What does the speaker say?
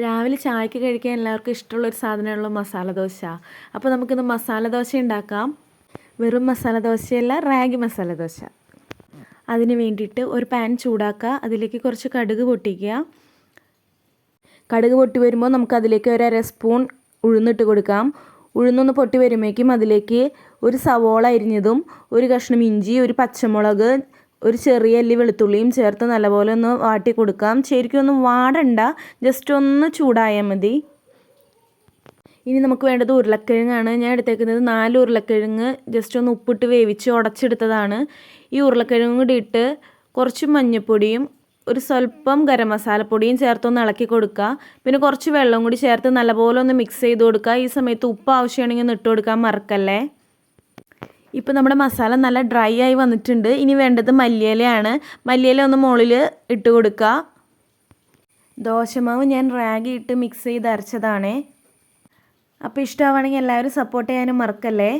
രാവിലെ ചായക്ക് കഴിക്കാൻ എല്ലാവർക്കും ഇഷ്ടമുള്ള ഒരു സാധനമുള്ള മസാല ദോശ. അപ്പോൾ നമുക്കിന്ന് മസാല ദോശ ഉണ്ടാക്കാം. വെറും മസാല ദോശയല്ല റാഗി മസാല ദോശ. അതിന് വേണ്ടിയിട്ട് ഒരു പാൻ ചൂടാക്കുക. അതിലേക്ക് കുറച്ച് കടുക് പൊട്ടിക്കുക. കടുക് പൊട്ടി വരുമ്പോൾ നമുക്ക് അതിലേക്ക് ഒരു അര സ്പൂൺ ഉഴുന്നിട്ട് കൊടുക്കാം. ഉഴുന്നൊന്ന് പൊട്ടി വരുമ്പോഴേക്കും അതിലേക്ക് ഒരു സവോള അരിഞ്ഞതും ഒരു കഷ്ണം ഇഞ്ചി ഒരു പച്ചമുളക് ഒരു ചെറിയ അല്ലി വെളുത്തുള്ളിയും ചേർത്ത് നല്ലപോലെ ഒന്ന് വാട്ടി കൊടുക്കാം. ശരിക്കും ഒന്നും വാടണ്ട ജസ്റ്റ് ഒന്ന് ചൂടായാൽ മതി. ഇനി നമുക്ക് വേണ്ടത് ഉരുളക്കിഴങ്ങാണ്. ഞാൻ എടുത്തേക്കുന്നത് നാല് ഉരുളക്കിഴങ്ങ് ജസ്റ്റ് ഒന്ന് ഉപ്പിട്ട് വേവിച്ച് ഉടച്ചെടുത്തതാണ്. ഈ ഉരുളക്കിഴങ്ങ് കൂടി ഇട്ട് കുറച്ച് മഞ്ഞൾപ്പൊടിയും ഒരു സ്വല്പം ഗരം മസാലപ്പൊടിയും ചേർത്തൊന്ന് ഇളക്കി കൊടുക്കുക. പിന്നെ കുറച്ച് വെള്ളം കൂടി ചേർത്ത് നല്ലപോലെ ഒന്ന് മിക്സ് ചെയ്ത് കൊടുക്കുക. ഈ സമയത്ത് ഉപ്പ് ആവശ്യമാണെങ്കിൽ ഒന്ന് ഇട്ട് കൊടുക്കാൻ മറക്കല്ലേ? ഇപ്പോൾ നമ്മുടെ മസാല നല്ല ഡ്രൈ ആയി വന്നിട്ടുണ്ട്. ഇനി വേണ്ടത് മല്ലിയിലയാണ്. മല്ലിയില ഒന്ന് മുകളിൽ ഇട്ട് കൊടുക്കുക ദോശമാവ് ഞാൻ റാഗി ഇട്ട് മിക്സ് ചെയ്ത് അരച്ചതാണേ. അപ്പോൾ ഇഷ്ടമാവുകയാണെങ്കിൽ എല്ലാവരും സപ്പോർട്ട് ചെയ്യാനും മറക്കല്ലേ?